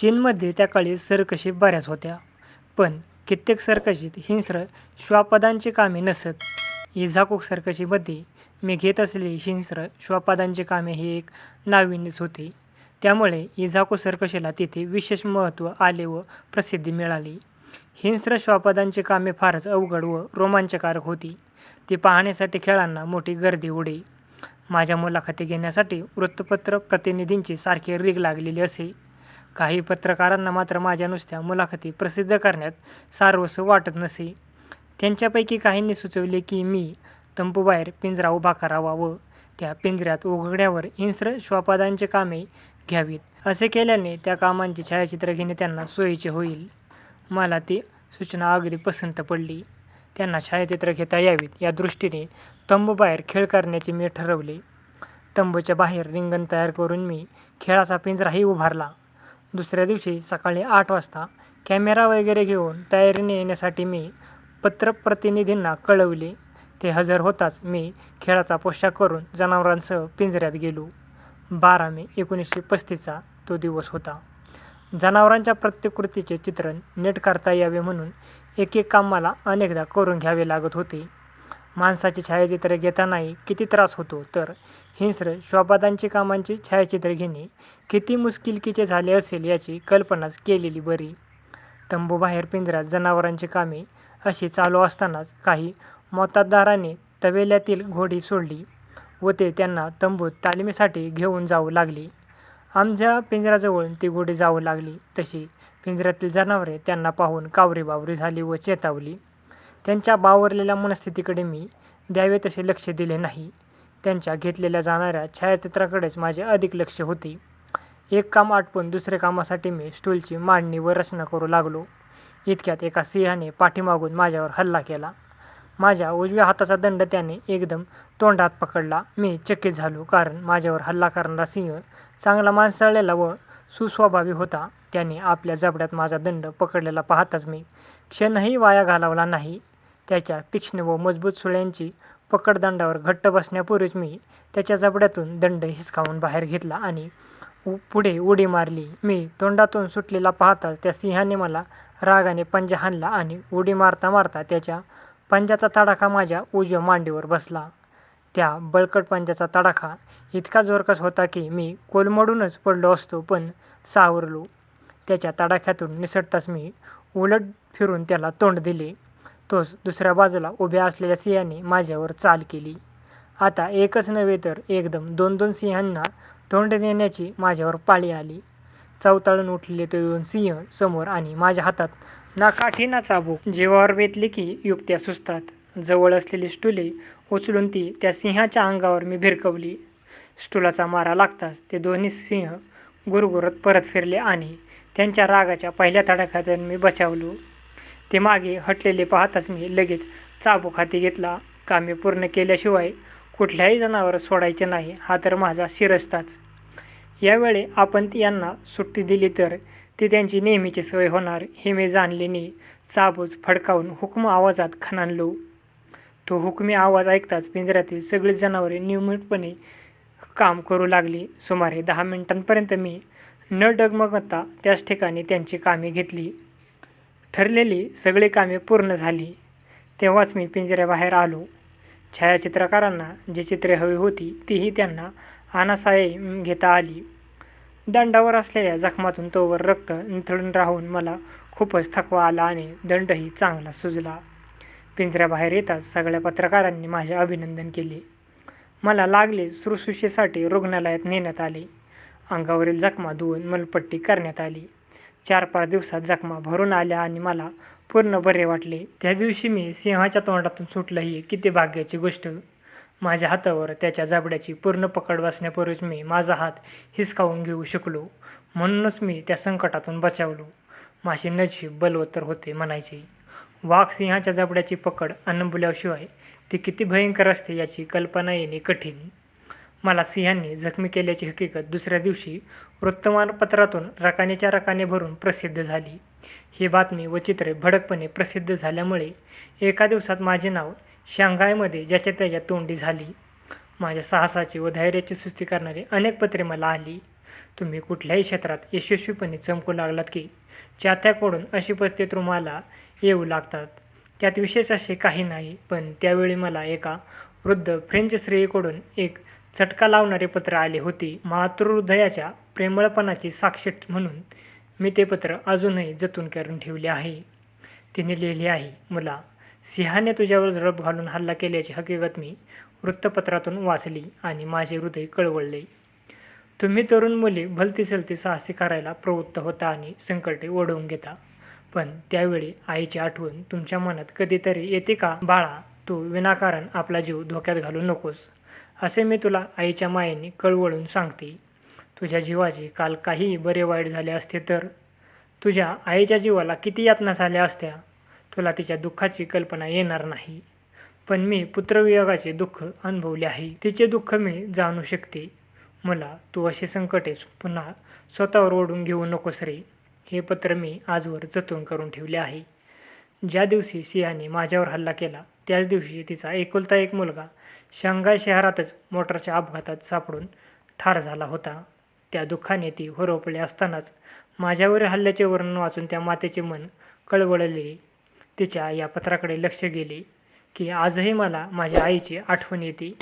चीनमध्ये त्या काळी सर्कशी बऱ्याच होत्या. पण कित्येक सर्कशीत हिंस्र श्वापदांची कामे नसत. इझाकूक सर्कशीमध्ये मी घेत असलेली हिंस्र श्वापदांची कामे हे एक नाविन्यच होते. त्यामुळे इझाकू सर्कशीला तिथे विशेष महत्त्व आले व प्रसिद्धी मिळाली. हिंस्र श्वापदांची कामे फारच अवघड व रोमांचकारक होती. ती पाहण्यासाठी खेळांना मोठी गर्दी उडे. माझ्या मुलाखती घेण्यासाठी वृत्तपत्र प्रतिनिधींची सारखी रीग लागलेली असे. काही पत्रकारांना मात्र माझ्या नुसत्या मुलाखती प्रसिद्ध करण्यात सारवसं वाटत नसे. त्यांच्यापैकी काहींनी सुचवले की मी तंपूबाहेर पिंजरा उभा करावा व त्या पिंजऱ्यात उघड्यावर हिंस्र श्वापादांचे कामे घ्यावीत. असे केल्याने त्या कामांचे छायाचित्र घेणे त्यांना सोयीचे होईल. मला ती सूचना अगदी पसंत पडली. त्यांना छायाचित्र घेता यावीत. या दृष्टीने तंबूबाहेर खेळ करण्याचे मी ठरवले. तंबूच्या बाहेर रिंगण तयार करून मी खेळाचा पिंजराही उभारला. दुसऱ्या दिवशी सकाळी आठ वाजता कॅमेरा वगैरे घेऊन तयारीने येण्यासाठी मी पत्रप्रतिनिधींना कळवले. ते हजर होताच मी खेळाचा पोशाख करून जनावरांसह पिंजऱ्यात गेलो. बारा मे एकोणीसशे पस्तीसचा तो दिवस होता. जनावरांच्या प्रत्येक चित्रण नीट करता यावे म्हणून एक एक काम मला अनेकदा करून घ्यावे लागत होते. माणसाची छायाचित्रे घेतानाही किती त्रास होतो? तर हिंस्र श्वापदांची कामांची छायाचित्रे घेणे किती मुश्किलकीचे झाले असेल याची कल्पनाच केलेली बरी. तंबूबाहेर पिंजऱ्यात जनावरांची कामे अशी चालू असतानाच काही मोतादाराने तबेल्यातील घोडी सोडली व ते त्यांना तंबूत तालिमीसाठी घेऊन जाऊ लागली. आमच्या पिंजऱ्याजवळून ती घोडी जाऊ लागली. तशी पिंजऱ्यातील जनावरे त्यांना पाहून कावरीबावरी झाली व चेतावली. त्यांच्या बावरलेल्या मनस्थितीकडे मी द्यावे तसे लक्ष दिले नाही. त्यांच्या घेतलेल्या जाणाऱ्या छायाचित्राकडेच माझे अधिक लक्ष होते. एक काम आटपून दुसरे कामासाठी मी स्टूलची मांडणी व रचना करू लागलो. इतक्यात एका सिंहाने पाठीमागून माझ्यावर हल्ला केला. माझ्या उजव्या हाताचा दंड त्याने एकदम तोंडात पकडला. मी चकित झालो कारण माझ्यावर हल्ला करणारा सिंह चांगला माणसाळलेला व सुस्वभावी होता. त्याने आपल्या जबड्यात माझा दंड पकडलेला पाहताच मी क्षणही वाया घालवला नाही. त्याच्या तीक्ष्ण व मजबूत सुळ्यांची पकड दंडावर घट्ट बसण्यापूर्वीच मी त्याच्या जबड्यातून दंड हिसकावून बाहेर घेतला आणि उ पुढे उडी मारली. मी तोंडातून सुटलेला पाहताच त्या सिंहाने मला रागाने पंजा हाणला आणि उडी मारता मारता त्याच्या पंजाचा तडाखा माझ्या उजव्या मांडीवर बसला. त्या बळकट पंजाचा तडाखा इतका जोरकस होता की मी कोलमडूनच पडलो असतो पण सावरलो. त्याच्या तडाख्यातून निसटताच मी उलट फिरून त्याला तोंड दिले. तोच दुसऱ्या बाजूला उभ्या असलेल्या सिंहाने माझ्यावर चाल केली. आता एकच नव्हे तर एकदम दोन दोन सिंहांना तोंड देण्याची माझ्यावर पाळी आली. चवताळून उठलेले ते दोन सिंह समोर आणि माझ्या हातात ना काठी ना चाबूक जीवावर बेतली की युक्त्या सुचतात जवळ असलेली स्टुले उचलून ती त्या सिंहाच्या अंगावर मी भिरकवली. स्टुलाचा मारा लागताच ते दोन्ही सिंह गुरगुरत परत फिरले आणि त्यांच्या रागाच्या पहिल्या तडाख्यातून मी बचावलो. ते मागे हटलेले पाहताच मी लगेच चाबूक हाती घेतला. कामे पूर्ण केल्याशिवाय कुठल्याही जनावर सोडायचे नाही हा तर माझा शिरस्ताच. यावेळी आपण यांना सुट्टी दिली तर ती त्यांची नेहमीची सवय होणार हे मी जाणलेनी चाबूच फडकावून हुकम आवाजात खणाणलो. तो हुकमी आवाज ऐकताच पिंजऱ्यातील सगळी जनावरे नियमितपणे काम करू लागली. सुमारे दहा मिनिटांपर्यंत मी न डगमगता त्याच ठिकाणी त्यांची कामे घेतली. ठरलेली सगळी कामे पूर्ण झाली तेव्हाच मी पिंजऱ्याबाहेर आलो. छायाचित्रकारांना जी चित्रे हवी होती तीही त्यांना अनासाय घेता आली. दंडावर असलेल्या जखमातून तोवर रक्त निथळून राहून मला खूपच थकवा आला आणि दंडही चांगला सुजला. पिंजऱ्याबाहेर येताच सगळ्या पत्रकारांनी माझे अभिनंदन केले. मला लागले शुश्रूषेसाठी रुग्णालयात नेण्यात आले. अंगावरील जखमा धुवून मलपट्टी करण्यात आली. चार पाच दिवसात जखमा भरून आल्या आणि मला पूर्ण बरे वाटले. त्या दिवशी मी सिंहाच्या तोंडातून सुटलं ही किती भाग्याची गोष्ट. माझ्या हातावर त्याच्या जबड्याची पूर्ण पकड बसण्यापूर्वीच मी माझा हात हिसकावून घेऊ शकलो. म्हणूनच मी त्या संकटातून बचावलो. माझे नशीब बलवत्तर होते म्हणायचे. वाघ सिंहाच्या जबड्याची पकड अनबुल्याशिवाय ती किती भयंकर असते याची कल्पना येणे कठीण. मला सिंहांनी जखमी केल्याची हकीकत दुसऱ्या दिवशी वृत्तमानपत्रातून रकानेच्या रकाने भरून प्रसिद्ध झाली. ही बातमी व चित्रे भडकपणे प्रसिद्ध झाल्यामुळे एका दिवसात माझे नाव शांघायमध्ये ज्याच्या त्याच्या तोंडी झाली. माझ्या साहसाची व धैर्याची सुस्ती करणारी अनेक पत्रे मला आली. तुम्ही कुठल्याही क्षेत्रात यशस्वीपणे चमकू लागलात की चाहत्याकडून अशी पत्रे तुम्हाला येऊ लागतात. त्यात विशेष असे काही नाही पण त्यावेळी मला एका वृद्ध फ्रेंच स्त्रियेकडून एक चटका लावणारे पत्र आले होते. मातृहृदयाच्या प्रेमळपणाची साक्ष म्हणून मी ते पत्र अजूनही जतून करून ठेवले आहे. तिने लिहिले आहे मला सिंहाने तुझ्यावर रब घालून हल्ला केल्याची हकीकत मी वृत्तपत्रातून वाचली आणि माझे हृदय कळवळले. तुम्ही तरुण मुली भलती सलती साहसी करायला प्रवृत्त होता आणि संकटे ओढवून घेता. पण त्यावेळी आईची आठवण तुमच्या मनात कधीतरी येते का बाळा? तू विनाकारण आपला जीव धोक्यात घालू नकोस असे मी तुला आईच्या मायेने कळवळून सांगते. तुझ्या जीवाचे काल काहीही बरे वाईट झाले असते तर? तुझ्या आईच्या जीवाला किती यातना झाल्या असत्या? तुला तिच्या दुःखाची कल्पना येणार नाही. पण मी पुत्रवियोगाचे दुःख अनुभवले आहे. तिचे दुःख मी जाणू शकते. मला तू असे संकटेच पुन्हा स्वतःवर ओढून घेऊ नकोस रे. हे पत्र मी आजवर जतन करून ठेवले आहे. ज्या दिवशी सियाने माझ्यावर हल्ला केला त्याच दिवशी तिचा एकुलता एक मुलगा शांघाय शहरातच मोटरच्या अपघातात सापडून ठार झाला होता. त्या दुःखाने ती होरपळली असतानाच माझ्यावर हल्ल्याचे वर्णन वाचून त्या मातेचे मन कळवळले. तिच्या या पत्राकडे लक्ष गेले की आजही मला माझ्या आईची आठवण येते.